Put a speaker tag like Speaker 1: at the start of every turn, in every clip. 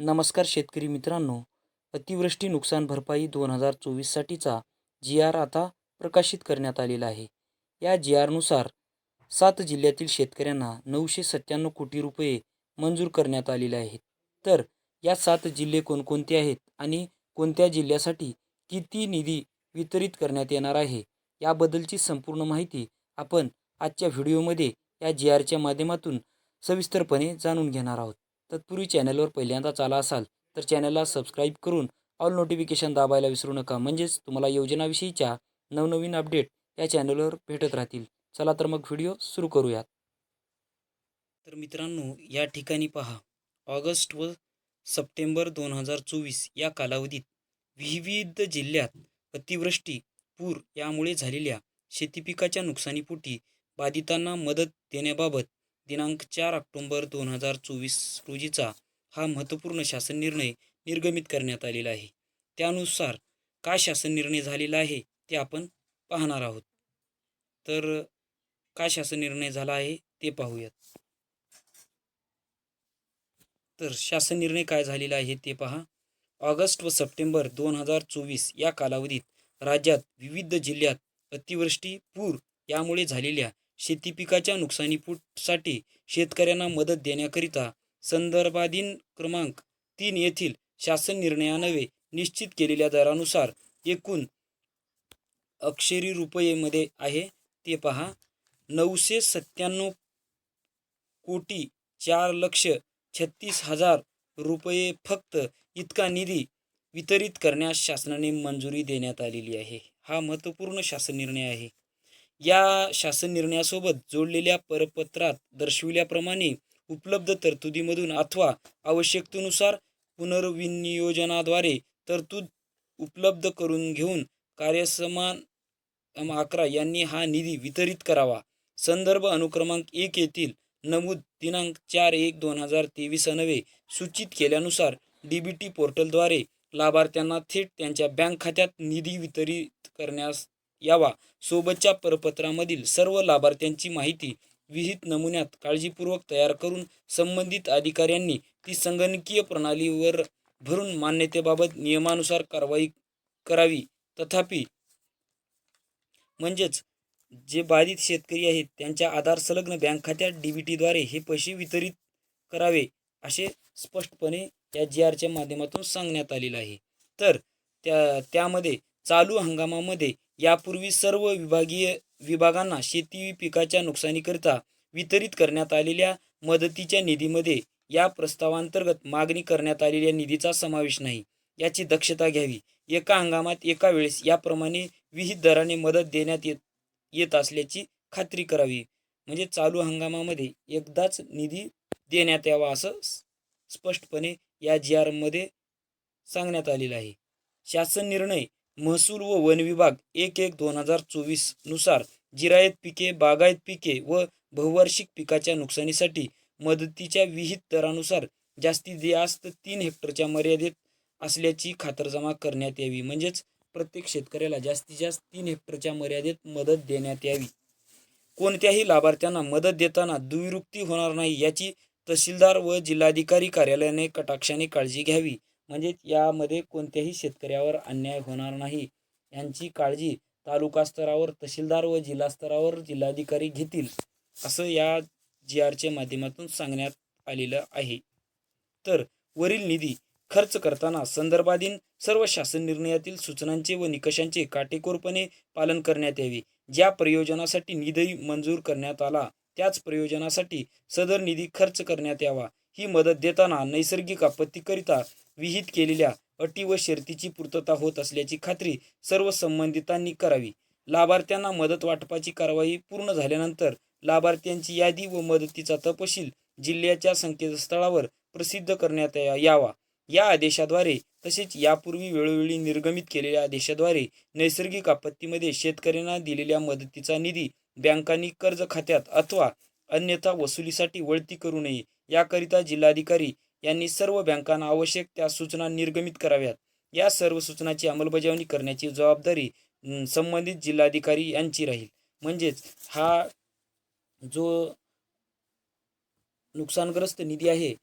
Speaker 1: नमस्कार शेतकरी मित्रांनो. अतिवृष्टी नुकसान भरपाई दोन हजार चोवीससाठीचा जी आर आता प्रकाशित करण्यात आलेला आहे. या जी आरनुसार सात जिल्ह्यातील शेतकऱ्यांना नऊशे सत्त्याण्णव कोटी रुपये मंजूर करण्यात आलेले आहेत. तर या सात जिल्हे कोणकोणते आहेत आणि कोणत्या जिल्ह्यासाठी किती निधी वितरित करण्यात येणार आहे याबद्दलची संपूर्ण माहिती आपण आजच्या व्हिडिओमध्ये या जी आरच्या माध्यमातून सविस्तरपणे जाणून घेणार आहोत. तत्पूर्वी चॅनलवर पहिल्यांदाच आला असाल तर चॅनलला सबस्क्राईब करून ऑल नोटिफिकेशन दाबायला विसरू नका. म्हणजेच तुम्हाला योजनाविषयीच्या नवनवीन अपडेट या चॅनलवर भेटत राहतील. चला तर मग व्हिडिओ सुरू करूयात. तर मित्रांनो या ठिकाणी पहा. ऑगस्ट व सप्टेंबर दोन हजार चोवीस या कालावधीत विविध जिल्ह्यात अतिवृष्टी पूर यामुळे झालेल्या शेतीपिकाच्या नुकसानीपोटी बाधितांना मदत देण्याबाबत दिनांक चार ऑक्टोंबर दोन हजार चोवीस रोजीचा हा महत्त्वपूर्ण शासन निर्णय निर्गमित करण्यात आलेला आहे. त्यानुसार काय शासन निर्णय झालेला आहे ते आपण पाहणार आहोत. तर काय शासन निर्णय झाला आहे ते पाहूयात. तर शासन निर्णय काय झालेला आहे ते पहा. ऑगस्ट व सप्टेंबर दोन हजार चोवीस या कालावधीत राज्यात विविध जिल्ह्यात अतिवृष्टी पूर यामुळे झालेल्या शेतीपिकाच्या नुकसानीपूटसाठी शेतकऱ्यांना मदत देण्याकरिता संदर्भाधीन क्रमांक तीन येथील शासन निर्णयानवे निश्चित केलेल्या दरानुसार एकूण अक्षरी रुपयेमध्ये आहे ते पहा. नऊशे सत्त्याण्णव कोटी चार लक्ष छत्तीस हजार रुपये फक्त इतका निधी वितरित करण्यास शासनाने मंजुरी देण्यात आलेली आहे. हा महत्त्वपूर्ण शासन निर्णय आहे. या शासन निर्णयासोबत जोडलेल्या परपत्रात दर्शविल्याप्रमाणे उपलब्ध तरतुदीमधून अथवा आवश्यकतेनुसार पुनर्विनियोजनाद्वारे तरतूद उपलब्ध करून घेऊन कार्यसमान अकरा यांनी हा निधी वितरित करावा. संदर्भ अनुक्रमांक एक येथील नमूद दिनांक चार एक दोन हजार तेवीस नवे सूचित केल्यानुसार डी बी टी पोर्टलद्वारे लाभार्थ्यांना थेट त्यांच्या बँक खात्यात निधी वितरित करण्यास यावा. सोबतच्या परपत्रामधील सर्व लाभार्थ्यांची माहिती विहित नमुन्यात काळजीपूर्वक तयार करून संबंधित अधिकाऱ्यांनी ती संगणकीय प्रणालीवर भरून मान्यतेबाबत नियमानुसार कारवाई करावी. तथापि म्हणजेच जे बाधित शेतकरी आहेत त्यांच्या आधार संलग्न बँक खात्यात डी बी टीद्वारे हे पैसे वितरित करावे असे स्पष्टपणे या जी आरच्या माध्यमातून सांगण्यात आलेलं आहे. तर त्या त्यामध्ये चालू हंगामामध्ये यापूर्वी सर्व विभागीय विभागांना शेती पिकाच्या नुकसानीकरिता वितरित करण्यात आलेल्या मदतीच्या निधीमध्ये या प्रस्तावांतर्गत मागणी करण्यात आलेल्या निधीचा समावेश नाही. याची दक्षता घ्यावी. एका हंगामात एका वेळेस याप्रमाणे विहित दराने मदत देण्यात येत येत असल्याची खात्री करावी. म्हणजे चालू हंगामामध्ये एकदाच निधी देण्यात यावा असं स्पष्टपणे या जी आरमध्ये सांगण्यात आलेलं आहे. शासन निर्णय महसूल व वन विभाग एक एक दोन हजार चोवीसनुसार जिरायत पिके बागायत पिके व बहुवार्षिक पिकाच्या नुकसानीसाठी मदतीच्या विहित दरानुसार जास्तीत जास्त तीन हेक्टरच्या मर्यादेत असल्याची खातरजमा करण्यात यावी. म्हणजेच प्रत्येक शेतकऱ्याला जास्तीत जास्त तीन हेक्टरच्या मर्यादेत मदत देण्यात यावी. कोणत्याही लाभार्थ्यांना मदत देताना दुविरुक्ती होणार नाही याची तहसीलदार व जिल्हाधिकारी कार्यालयाने कटाक्षाने काळजी घ्यावी. म्हणजे यामध्ये कोणत्याही शेतकऱ्यावर अन्याय होणार नाही. यांची काळजी तालुका स्तरावर तहसीलदार व जिल्हा स्तरावर जिल्हाधिकारी घेतील असं या जी आरच्या माध्यमातून सांगण्यात आलेलं आहे. तर वरील निधी खर्च करताना संदर्भाधीन सर्व शासन निर्णयातील सूचनांचे व निकषांचे काटेकोरपणे पालन करण्यात यावे. ज्या प्रयोजनासाठी निधी मंजूर करण्यात आला त्याच प्रयोजनासाठी सदर निधी खर्च करण्यात यावा. ही मदत देताना नैसर्गिक आपत्तीकरिता विहित केलेल्या अटी व शर्तीची पूर्तता होत असल्याची खात्री सर्व संबंधितांनी करावी. लाभार्थ्यांना मदत वाटपाची कारवाई पूर्ण झाल्यानंतर लाभार्थ्यांची यादी व मदतीचा तपशील जिल्ह्याच्या संकेतस्थळावर प्रसिद्ध करण्यात यावा. या आदेशाद्वारे तसेच यापूर्वी वेळोवेळी निर्गमित केलेल्या आदेशाद्वारे नैसर्गिक आपत्तीमध्ये शेतकऱ्यांना दिलेल्या मदतीचा निधी बँकांनी कर्ज खात्यात अथवा अन्यथा वसुलीसाठी वळती करू नये. याकरिता जिल्हाधिकारी यांनी सर्व बँकांना आवश्यक त्या सूचना निर्गमित कराव्यात. या सर्व सूचनाची अंमलबजावणी करण्याची जबाबदारी संबंधित जिल्हाधिकारी यांची राहील. म्हणजेच हा जो नुकसानग्रस्त निधी आहे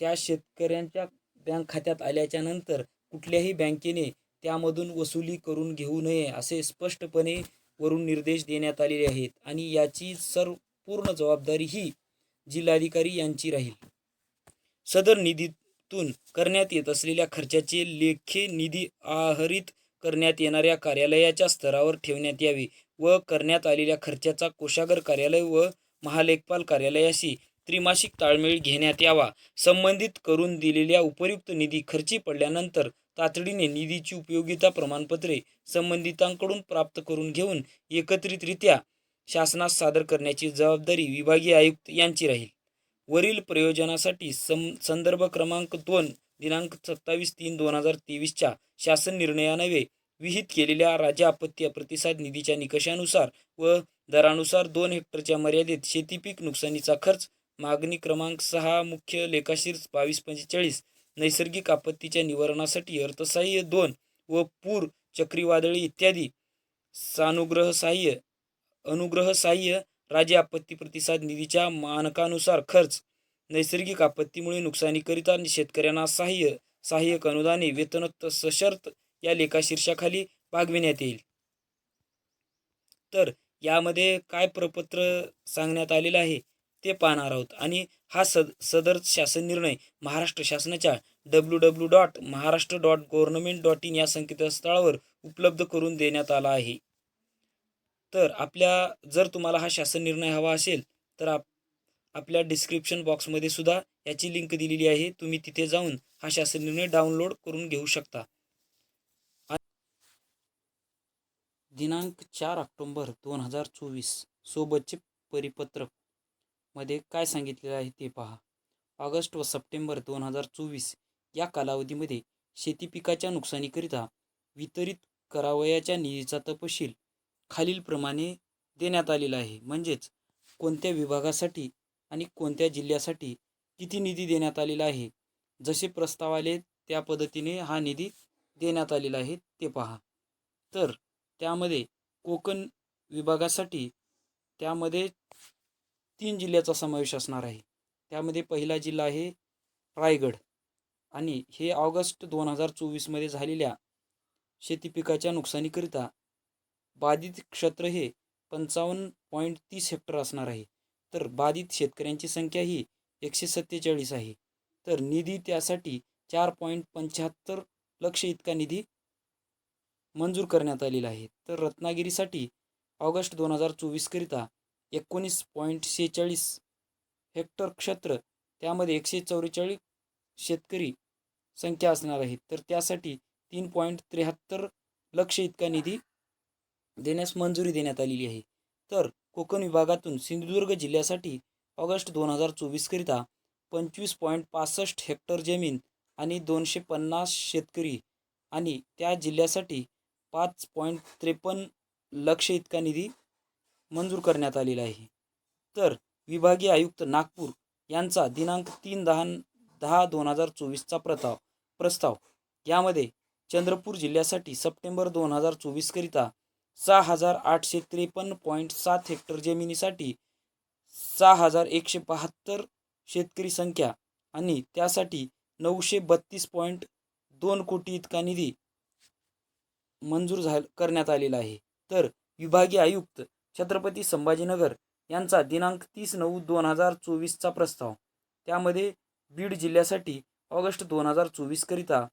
Speaker 1: त्या शेतकऱ्यांच्या बँक खात्यात आल्याच्यानंतर कुठल्याही बँकेने त्यामधून वसुली करून घेऊ नये असे स्पष्टपणे वरून निर्देश देण्यात आलेले आहेत. आणि याची सर्व पूर्ण जबाबदारी ही जिल्हाधिकारी यांची राहील. सदर निधीतून करण्यात येत असलेल्या खर्चाचे लेखे निधी आहरित करण्यात येणाऱ्या कार्यालयाच्या स्तरावर ठेवण्यात यावे व करण्यात आलेल्या खर्चाचा कोषागर कार्यालय व महालेखपाल कार्यालयाशी त्रिमासिक ताळमेळ घेण्यात यावा. संबंधित करून दिलेल्या उपयुक्त निधी खर्ची पडल्यानंतर तातडीने निधीची उपयोगिता प्रमाणपत्रे संबंधितांकडून प्राप्त करून घेऊन एकत्रितरित्या शासनास सादर करण्याची जबाबदारी विभागीय आयुक्त यांची राहील. वरील प्रयोजनासाठी सं संदर्भ क्रमांक दोन दिनांक सत्तावीस तीन दोन हजार तेवीसच्या शासन निर्णयानवे विहित केलेल्या राज्य आपत्ती प्रतिसाद निधीच्या निकषानुसार व दरानुसार दोन हेक्टरच्या मर्यादेत शेतीपीक नुकसानीचा खर्च मागणी क्रमांक सहा मुख्य लेखाशीर बावीस पंचेचाळीस नैसर्गिक आपत्तीच्या निवारणासाठी अर्थसहाय्य दोन व पूर चक्रीवादळी इत्यादी सानुग्रह सहाय्य अनुग्रह सहाय्य राज्य आपत्ती प्रतिसाद निधीच्या मानकानुसार खर्च नैसर्गिक आपत्तीमुळे नुकसानीकरिता शेतकऱ्यांना सहाय्य सहाय्यक अनुदाने वेतनोत्त सशर्त या लेखाशीर्षाखाली भागविण्यात येईल. तर यामध्ये काय प्रपत्र सांगण्यात आलेलं आहे ते पाहणार आहोत. आणि हा सद सदर शासन निर्णय महाराष्ट्र शासनाच्या W W dot Maharashtra dot government dot in या संकेतस्थळावर उपलब्ध करून देण्यात आला आहे. तर आपल्या जर तुम्हाला हा शासन निर्णय हवा असेल तर आप आपल्या डिस्क्रिप्शन बॉक्समध्ये सुद्धा याची लिंक दिलेली आहे. तुम्ही तिथे जाऊन हा शासन निर्णय डाउनलोड करून घेऊ शकता. दिनांक चार ऑक्टोंबर दोन हजार चोवीस सोबतचे परिपत्रकमध्ये काय सांगितलेलं आहे ते पहा. ऑगस्ट व सप्टेंबर दोन हजार चोवीस या कालावधीमध्ये शेती पिकाच्या नुकसानीकरिता वितरित करावयाच्या निधीचा तपशील खालीलप्रमाणे देण्यात आलेला आहे. म्हणजेच कोणत्या विभागासाठी आणि कोणत्या जिल्ह्यासाठी किती निधी देण्यात आलेला आहे? जसे प्रस्ताव आले त्या पद्धतीने हा निधी देण्यात आलेला आहे ते पहा. तर त्यामध्ये कोकण विभागासाठी त्यामध्ये तीन जिल्ह्याचा समावेश असणार आहे. त्यामध्ये पहिला जिल्हा आहे रायगड आणि हे ऑगस्ट दोन हजार चोवीसमध्ये झालेल्या शेती पिकाच्या नुकसानीकरिता बाधित क्षेत्र हे पंचावन्न पॉईंट तीस हेक्टर असणार आहे. तर बाधित शेतकऱ्यांची संख्या ही एकशे सत्तेचाळीस आहे. तर निधी त्यासाठी चार पॉईंट पंच्याहत्तर लक्ष इतका निधी मंजूर करण्यात आलेला आहे. तर रत्नागिरीसाठी ऑगस्ट दोन हजार चोवीसकरिता एकोणीस पॉईंट शेहेचाळीस हेक्टर क्षेत्र त्यामध्ये एकशे चौवेचाळीस शेतकरी संख्या असणार आहे तर त्यासाठी तीन पॉईंट त्र्याहत्तर लक्ष इतका निधी देण्यास मंजुरी देण्यात आलेली आहे. तर कोकण विभागातून सिंधुदुर्ग जिल्ह्यासाठी ऑगस्ट दोन हजार चोवीसकरिता पंचवीस पॉईंट पासष्ट हेक्टर जमीन आणि दोनशे पन्नास शेतकरी आणि त्या जिल्ह्यासाठी पाच पॉईंट त्रेपन्न लक्ष इतका निधी मंजूर करण्यात आलेला आहे. तर विभागीय आयुक्त नागपूर यांचा दिनांक तीन दहा दहा दोन हजार चोवीसचा प्रताव प्रस्ताव. यामध्ये चंद्रपूर जिल्ह्यासाठी सप्टेंबर दोन हजार चोवीसकरिता सहा हजार आठशे त्रेपन्न पॉईंट सात हेक्टर जमिनीसाठी सहा हजार एकशे बहात्तर शेतकरी संख्या आणि त्यासाठी नऊशे बत्तीस पॉईंट दोन कोटी इतका निधी मंजूर झा करण्यात आलेला आहे. तर विभागीय आयुक्त छत्रपती संभाजीनगर यांचा दिनांक तीस नऊ दोन हजार चोवीसचा प्रस्ताव. त्यामध्ये बीड जिल्ह्यासाठी ऑगस्ट दोन हजार चोवीसकरिता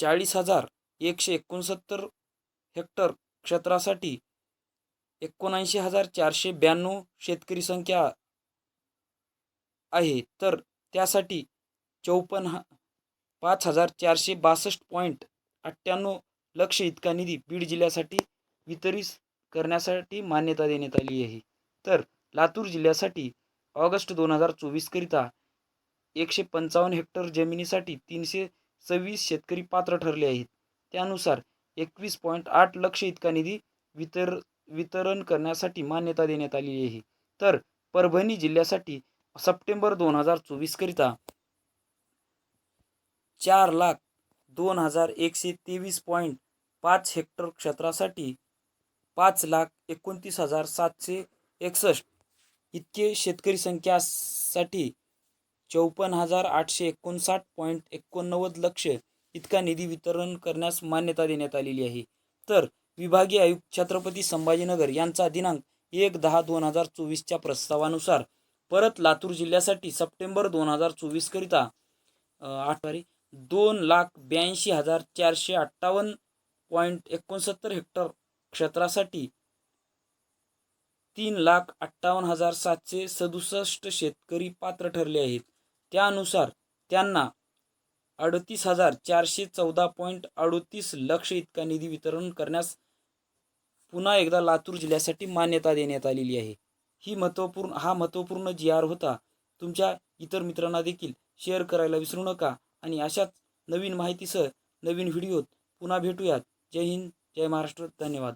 Speaker 1: चाळीस हजार एकशे एकोणसत्तर हेक्टर क्षेत्रासाठी एकोणऐंशी हजार चारशे ब्याण्णव शेतकरी संख्या आहे. तर त्यासाठी चौपन्न हा पाच हजार चारशे बासष्ट पॉईंट अठ्ठ्याण्णव लक्ष इतका निधी बीड जिल्ह्यासाठी वितरित करण्यासाठी मान्यता देण्यात आली आहे. तर लातूर जिल्ह्यासाठी ऑगस्ट दोन हजार चोवीसकरिता एकशे पंचावन्न हेक्टर जमिनीसाठी तीनशे सव्वीस शेतकरी पात्र ठरले आहेत. त्यानुसार एकवीस पॉईंट आठ लक्ष इतका निधी वितर वितरण करण्यासाठी मान्यता देण्यात आलेली आहे. तर परभणी जिल्ह्यासाठी सप्टेंबर दोन हजार चोवीसकरिता चार लाख दोन हजार एकशे तेवीस पॉईंट पाच हेक्टर क्षेत्रासाठी पाच लाख एकोणतीस हजार सातशे एकसष्ट इतके शेतकरी संख्यासाठी चौपन्न हजार आठशे एकोणसाठ पॉईंट एकोणनव्वद लक्ष इतका निधी वितरण करण्यास मान्यता देण्यात आलेली आहे. तर विभागीय आयुक्त छत्रपती संभाजीनगर यांचा दिनांक एक दहा दोन हजार चोवीसच्या प्रस्तावानुसार परत लातूर जिल्ह्यासाठी सप्टेंबर दोन हजार चोवीसकरिता आठवारी दोन लाख ब्याऐंशी हजार चारशे अठ्ठावन्न पॉईंट एकोणसत्तर हेक्टर क्षेत्रासाठी तीन लाख अठ्ठावन्न हजार सातशे सदुसष्ट शेतकरी पात्र ठरले आहेत. त्यानुसार त्यांना अडतीस हजार चारशे चौदा पॉईंट अडतीस लक्ष इतका निधी वितरण करण्यास पुन्हा एकदा लातूर जिल्ह्यासाठी मान्यता देण्यात आलेली आहे. ही महत्त्वपूर्ण हा महत्त्वपूर्ण जी आर होता. तुमच्या इतर मित्रांना देखील शेअर करायला विसरू नका आणि अशाच नवीन माहितीसह नवीन व्हिडिओत पुन्हा भेटूयात. जय हिंद जय महाराष्ट्र. धन्यवाद.